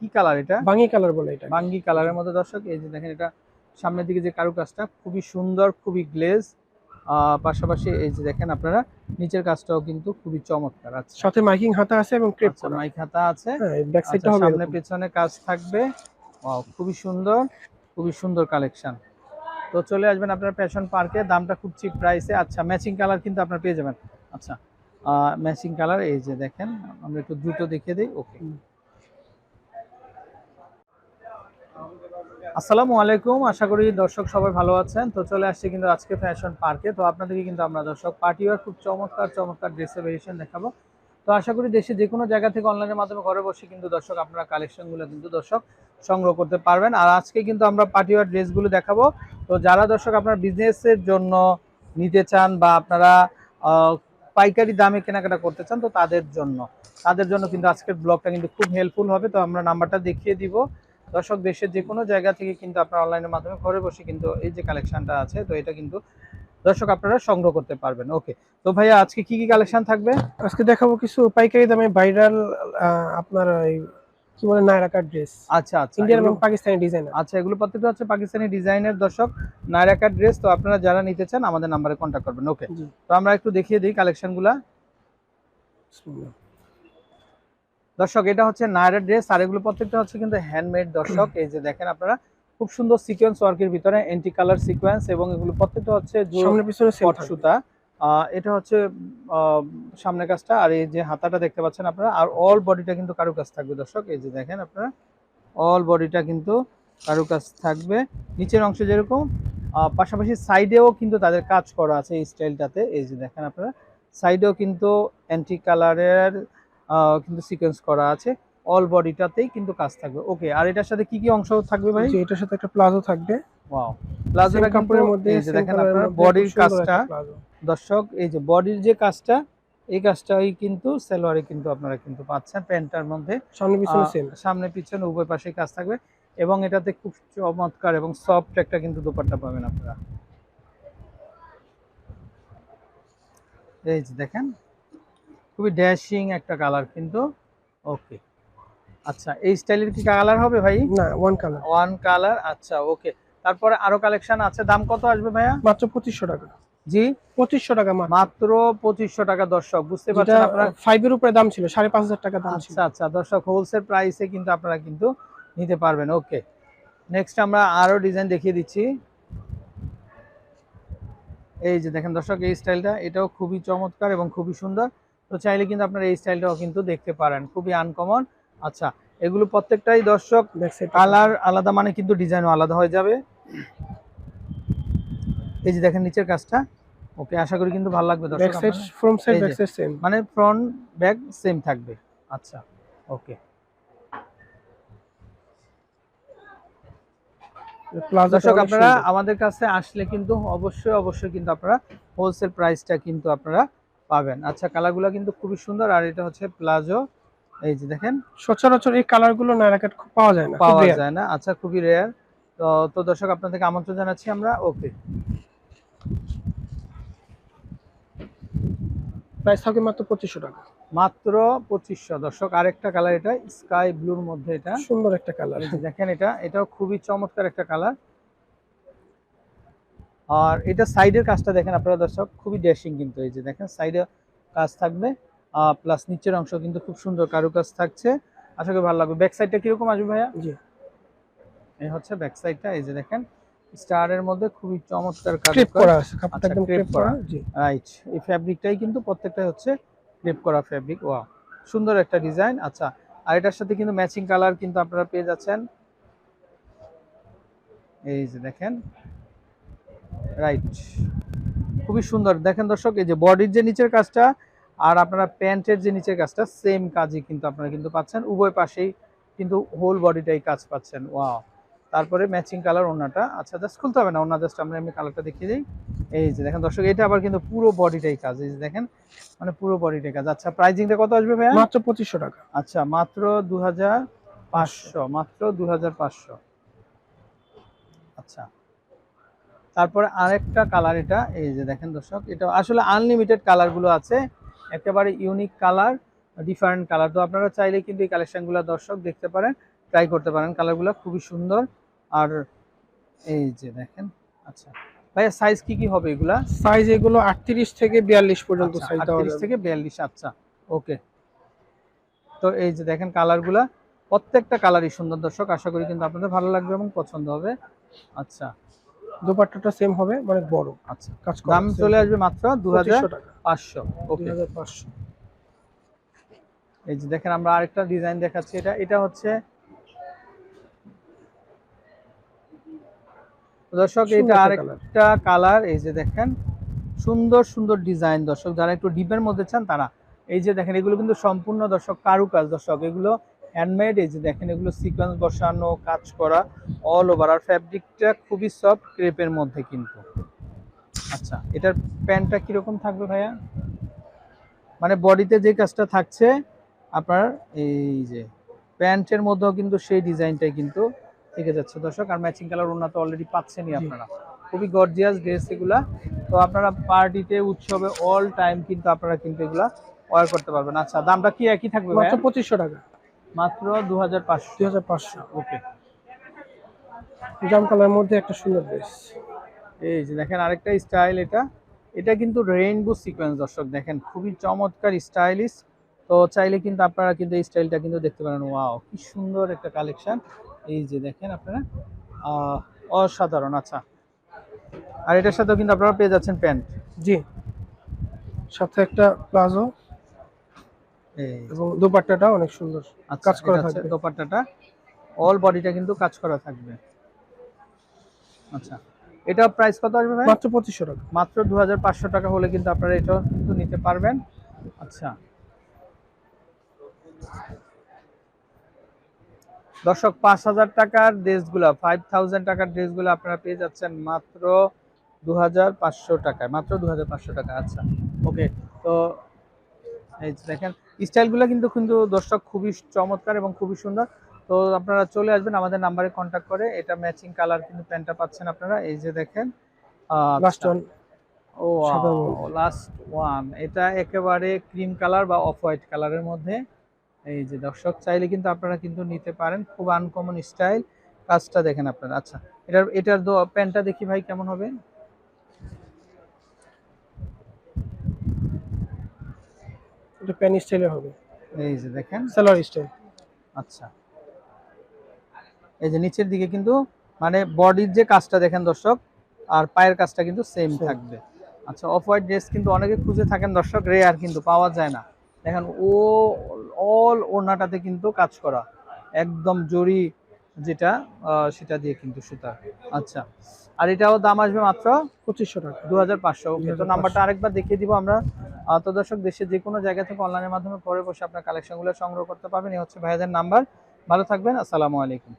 কি কালার এটা? বাঙ্গি কালার বলে এটা। বাঙ্গি কালারের মধ্যে দর্শক এই যে দেখেন এটা সামনের দিকে যে কারুকাজটা খুবই সুন্দর খুবই গ্লেজ পাশাপাশি এই যে দেখেন আপনারা নিচের কাজটাও কিন্তু খুবই চমৎকার আচ্ছা সাথে মাইকিং হাতা আছে এবং ক্রেপ আচ্ছা, মাইক হাতা আছে। হ্যাঁ ব্যাক আচ্ছা, সাইডটা হবে সামনে পেছনে কাজ থাকবে। Wow, খুবই সুন্দর খুবই সুন্দর কালেকশন তো চলে আসবেন আপনার প্যাশন পার্কে দামটা খুব চিপ প্রাইসে আচ্ছা ম্যাচিং কালার কিন্তু আপনারা পেয়ে যাবেন। আচ্ছা ম্যাচিং কালার এই যে দেখেন আমরা একটু দ্রুত দেখিয়ে দিই ওকে আসসালামু আলাইকুম। আশা করি দর্শক সবাই ভালো আছেন। তো চলে আসছে কিন্তু আজকে ফ্যাশন পার্কে তো আপনাদেরকে কিন্তু আমরা দর্শক পার্টি ওয়ার খুব চমৎকার চমৎকার ড্রেসের ভেরিয়েশন দেখাবো। তো আশা করি দেশে যে কোনো জায়গা থেকে অনলাইনের মাধ্যমে ঘরে বসে কিন্তু দর্শক আপনারা কালেকশনগুলো কিন্তু দর্শক সংগ্রহ করতে পারবেন। আর আজকে কিন্তু আমরা পার্টি ওয়ার ড্রেসগুলো দেখাবো। তো যারা দর্শক আপনার বিজনেসের জন্য নিতে চান বা আপনারা পাইকারি দামে কেনাকাটা করতে চান, তো তাদের জন্য। তাদের জন্য কিন্তু আজকের ব্লগটা কিন্তু খুব হেল্পফুল হবে। তো আমরা নাম্বারটা দেখিয়ে দিব। দর্শক দেশের যে কোনো জায়গা থেকে কিন্তু আপনারা অনলাইনের মাধ্যমে ঘরে বসে কিন্তু এই যে কালেকশনটা আছে তো এটা কিন্তু দর্শক আপনারা সংগ্রহ করতে পারবেন। ওকে তো ভাইয়া আজকে কি কি কালেকশন থাকবে? আজকে দেখাবো কিছু পাইকারি দামে ভাইরাল আপনার এই কি বলে নায়রাকার ড্রেস আচ্ছা আচ্ছা ইন্ডিয়ান এবং পাকিস্তানি ডিজাইনার আচ্ছা এগুলো প্রত্যেকটা হচ্ছে পাকিস্তানি ডিজাইনের দর্শক। নায়রাকার ড্রেস তো আপনারা যারা নিতে চান আমাদের নাম্বারে কন্ট্যাক্ট করবেন। ওকে তো আমরা একটু দেখিয়ে দিই কালেকশনগুলা দর্শক এটা হচ্ছে নায়রা ড্রেস আর এগুলো প্রত্যেকটা হচ্ছে কিন্তু হ্যান্ডমেড দর্শক। এই যে দেখেন আপনারা খুব সুন্দর সিকোয়েন্স ওয়ার্কের ভিতরে এন্টি কালার সিকোয়েন্স এবং এগুলো প্রত্যেকটা হচ্ছে সামনে পিছনে সুতা। এটা হচ্ছে আহ, সামনের কাজটা আর এই যে হাতাটা দেখতে পাচ্ছেন আপনারা আর অল বডিটা কিন্তু কারুকাজ থাকবে দর্শক। এই যে দেখেন আপনারা অল বডিটা কিন্তু কারুকাজ থাকবে। নিচের অংশে যেরকম পাশাপাশি সাইডেও কিন্তু তাদের কাজ করা আছে এই স্টাইলটাতে এই যে দেখেন আপনারা সাইডেও কিন্তু অ্যান্টি কালারের কিন্তু সিকোয়েন্স করা আছে। অল বডিটাতেই কিন্তু কাজ থাকবে। ওকে আর এটার সাথে কি কি অংশ থাকবে ভাই? এটার সাথে একটা প্লাজো থাকবে। ওয়াও প্লাজোটা কাপড়ের মধ্যে এই যে দেখেন আপনারা বডির কাজটা। দর্শক এই যে বডির যে কাজটা এই কাজটাই কিন্তু সেলোয়ারে কিন্তু আপনারা কিন্তু পাচ্ছেন প্যান্টটার মধ্যে। সামনে পিছনে সেম সামনে পিছনে উভয় পাশে কাজ থাকবে। এবং এটাতে খুব চমৎকার এবং সফট একটা কিন্তু দোপাট্টা পাবেন আপনারা। এই যে দেখেন খুবই ড্যাশিং একটা কালার কিন্তু ওকে আচ্ছা এই স্টাইলের কি কালার হবে ভাই? না ওয়ান কালার ওয়ান কালার আচ্ছা ওকে তারপরে আরও কালেকশন আছে দাম কত আসবে ভাইয়া? মাত্র পঁচিশশো টাকা। জি? পঁচিশশো টাকা মাত্র। পঁচিশশো টাকা দর্শক বুঝতে পারছেন আপনারা? ফাইভের উপরে দাম ছিল সাড়ে পাঁচ হাজার টাকা দাম আচ্ছা আচ্ছা দর্শক হোলসেল প্রাইসে কিন্তু আপনারা কিন্তু নিতে পারবেন ওকে নেক্সট আমরা আরও ডিজাইন দেখিয়ে দিচ্ছি। এই যে দেখেন দর্শক এই স্টাইলটা এটাও খুবই চমৎকার এবং খুবই সুন্দর। তো চাইলে কিন্তু আপনারা এই স্টাইলটাও কিন্তু দেখতে পারেন। খুবই আনকমন আচ্ছা এগুলো প্রত্যেকটাই দর্শক কালার আলাদা মানে কিন্তু ডিজাইনও আলাদা হয়ে যাবে। এই যে দেখেন নিচের কাজটা। ওকে আশা করি কিন্তু ভালো লাগবে দর্শক মানে ফ্রন্ট ব্যাক সেম থাকবে। আচ্ছা ওকে। দর্শক আপনারা আমাদের কাছে আসলে কিন্তু অবশ্যই অবশ্যই কিন্তু আপনারা হোলসেল প্রাইসটা কিন্তু আপনারা পাবেন। আচ্ছা কালারগুলো কিন্তু খুবই সুন্দর। আর এটা হচ্ছে প্লাজো এই যে দেখেন। সচরাচর এই কালারগুলো নায়রাকাট খুব পাওয়া যায় না পাওয়া যায় না। আচ্ছা খুবই রেয়ার তো তো দর্শক আপনাদেরকে আমন্ত্রণ জানাচ্ছি আমরা। ওকে। প্রাইস থাকবে মাত্র পঁচিশশো টাকা। মাত্র পঁচিশশো। দর্শক আরেকটা কালার এটা স্কাই ব্লুর মধ্যে এটা। সুন্দর একটা কালার। এই যে দেখেন এটা এটাও খুবই চমৎকার একটা কালার। আর এটা সাইডের কাজটা দেখেন আপনারা দর্শক খুবই ড্যাশিং কিন্তু এই যে দেখেন সাইডে কাজ থাকবে। প্লাস নিচের অংশ কিন্তু খুব সুন্দর কারুকাজ থাকছে। আশা করি ভালো লাগবে। ব্যাক সাইডটা কীরকম আসবে ভাইয়া? জি। এই হচ্ছে ব্যাক সাইডটা এই যে দেখেন স্টারের মধ্যে খুবই চমৎকার ক্রেপ করা আছে কাপড়টা আচ্ছা, একদম ক্রেপ করা। জি। রাইট এই ফ্যাব্রিকটাই কিন্তু প্রত্যেকটাই হচ্ছে ক্রেপ করা ফ্যাব্রিক ওয়া সুন্দর একটা ডিজাইন আচ্ছা। আর এটার সাথে কিন্তু ম্যাচিং কালার কিন্তু আপনারা পেয়ে যাচ্ছেন। এই যে দেখেন রাইট খুবই সুন্দর। দেখেন দর্শক এই যে বডির যে নিচের কাজটা আর আপনারা প্যান্টের যে নিচের কাজটা সেম কাজই কিন্তু আপনারা কিন্তু পাচ্ছেন। উভয় পাশেই কিন্তু হোল বডিটাই কাজ পাচ্ছেন। ওয়াও তারপরে ম্যাচিং কালার ওনাটা আচ্ছা জাস্ট খুলতে হবে না ওনা জাস্ট আমরা এমনি কালারটা দেখিয়ে দিই। এই যে দেখেন দর্শক এটা আবার কিন্তু পুরো বডিটাই কাজ। এই যে দেখেন মানে পুরো বডিটাই কাজ। আচ্ছা প্রাইজিংটা কত আসবে ভাইয়া? মাত্র পঁচিশশো টাকা। আচ্ছা মাত্র দু হাজার পাঁচশো মাত্র দু হাজার পাঁচশো। আচ্ছা। তারপরে আরেকটা কালার এটা এই যে দেখেন দর্শক এটা আসলে আনলিমিটেড কালারগুলো আছে একেবারে ইউনিক কালার ডিফারেন্ট কালার তো আপনারা চাইলে কিন্তু এই কালেকশনগুলো দর্শক দেখতে পারেন ট্রাই করতে পারেন। কালারগুলো খুবই সুন্দর। আর এই যে দেখেন আচ্ছা ভাইয়া সাইজ কি কি হবে এগুলা? সাইজ এগুলো আটত্রিশ থেকে বিয়াল্লিশ পর্যন্ত আচ্ছা, সাইজ দেওয়া 38 থেকে বিয়াল্লিশ আচ্ছা ওকে তো এই যে দেখেন কালারগুলা প্রত্যেকটা কালারই সুন্দর দর্শক আশা করি কিন্তু আপনাদের ভালো লাগবে এবং পছন্দ হবে। আচ্ছা দুপাট্টাটা সেম হবে মানে বড়। আচ্ছা। কাজ করা দাম চলে আসবে মাত্র 2500 টাকা। পাঁচশো। ওকে 2500 এই যে দেখেন আমরা আরেকটা ডিজাইন দেখাচ্ছি। এটা এটা হচ্ছে দর্শক এটা আরেকটা কালার এই যে দেখেন সুন্দর সুন্দর ডিজাইন দর্শক যারা একটু ডিপের মধ্যে চান তারা এই যে দেখেন এগুলো কিন্তু সম্পূর্ণ দর্শক কারুকাজ। দর্শক এগুলো হ্যান্ডমেড এই যে দেখেন এগুলো সিকোয়েন্স বসানো কাজ করা অল ওভার আর ফ্যাব্রিকটা খুবই সফট ক্রেপের মধ্যে কিন্তু। আচ্ছা এটার প্যান্টটা কীরকম থাকবে ভাইয়া? মানে বডিতে যে কাজটা থাকছে আপনার এই যে প্যান্টের মধ্যেও কিন্তু সেই ডিজাইনটাই কিন্তু থেকে যাচ্ছে। দর্শক আর ম্যাচিং কালার ওনা তো অলরেডি পাচ্ছেনই আপনারা। খুবই গর্জিয়াস ড্রেস এগুলা। তো আপনারা পার্টিতে উৎসবে অল টাইম কিন্তু আপনারা কিন্তু এগুলা ওয়ার করতে পারবেন। আচ্ছা দামটা কি একই থাকবে? পঁচিশশো টাকা। মাত্র দু হাজার পাঁচশো। দুই হাজার পাঁচশো। ওকে। জাম কালার মধ্যে একটা সুন্দর ড্রেস। এই যে দেখেন আরেকটা স্টাইল এটা। এটা কিন্তু রেইনবো সিকোয়েন্স দর্শক দেখেন খুবই চমৎকার স্টাইলিশ। তো চাইলে কিন্তু আপনারা কিন্তু এই স্টাইলটা কিন্তু দেখতে পারেন। ওয়াও কি সুন্দর একটা কালেকশন। এই যে দেখেন আপনারা অসাধারণ। আচ্ছা আর এটার সাথেও কিন্তু আপনারা পেয়ে যাচ্ছেন প্যান্ট। জি সাথে একটা প্লাজো। এবং দুপাট্টাটা অনেক সুন্দর আচ্ছা, কাজ করা থাকবে। দোপাট্টাটা। অল বডিটা কিন্তু কাজ করা থাকবে। আচ্ছা এটা প্রাইস কত আসবে ভাই? মাত্র পঁচিশশো টাকা। মাত্র দু টাকা হলে কিন্তু আপনারা এটা কিন্তু নিতে পারবেন। আচ্ছা। দর্শক পাঁচ হাজার টাকার ড্রেসগুলো ফাইভ থাউজেন্ড টাকার ড্রেসগুলো আপনারা পেয়ে যাচ্ছেন মাত্র দু হাজার পাঁচশো টাকায়। মাত্র দু হাজার পাঁচশো টাকা আচ্ছা। ওকে তো এই দেখেন স্টাইলগুলো কিন্তু কিন্তু দর্শক খুবই চমৎকার এবং খুবই সুন্দর। তো আপনারা চলে আসবেন আমাদের নাম্বারে কন্ট্যাক্ট করে। এটা ম্যাচিং কালার কিন্তু প্যান্টটা পাচ্ছেন আপনারা। এই যে দেখেন ও লাস্ট ওয়ান এটা একেবারে ক্রিম কালার বা অফ হোয়াইট কালারের মধ্যে। এই যে দর্শক চাইলে কিন্তু আপনারা কিন্তু নিতে পারেন। খুব আনকমন স্টাইল কাজটা দেখেন আপনারা। আচ্ছা এটার এটার প্যান্টটা দেখি ভাই কেমন হবে? এটা প্যান স্টাইলে হবে। এই যে দেখেন। সেলার স্টাইল আচ্ছা। এই যে নিচের দিকে কিন্তু মানে বডির যে কাজটা দেখেন দর্শক আর পায়ের কাজটা কিন্তু সেম থাকবে। আচ্ছা অফ হোয়াইট ড্রেস কিন্তু অনেকে খুঁজে থাকেন দর্শক রেয়ার কিন্তু পাওয়া যায় না। দেখেন ও অল ওড়নাটাতে কিন্তু কাজ করা। একদম জরি যেটা সেটা দিয়ে কিন্তু সুতা। আচ্ছা আর এটাও দাম আসবে মাত্র পঁচিশশো টাকা। দু হাজার পাঁচশো তো নাম্বারটা আরেকবার দেখিয়ে দিব আমরা। তো দর্শক দেশের যে কোনো জায়গা থেকে অনলাইনের মাধ্যমে পরে বসে আপনার কালেকশনগুলো সংগ্রহ করতে পারবেন। এই হচ্ছে ভাইয়াদের নাম্বার ভালো থাকবেন, আসসালামু আলাইকুম।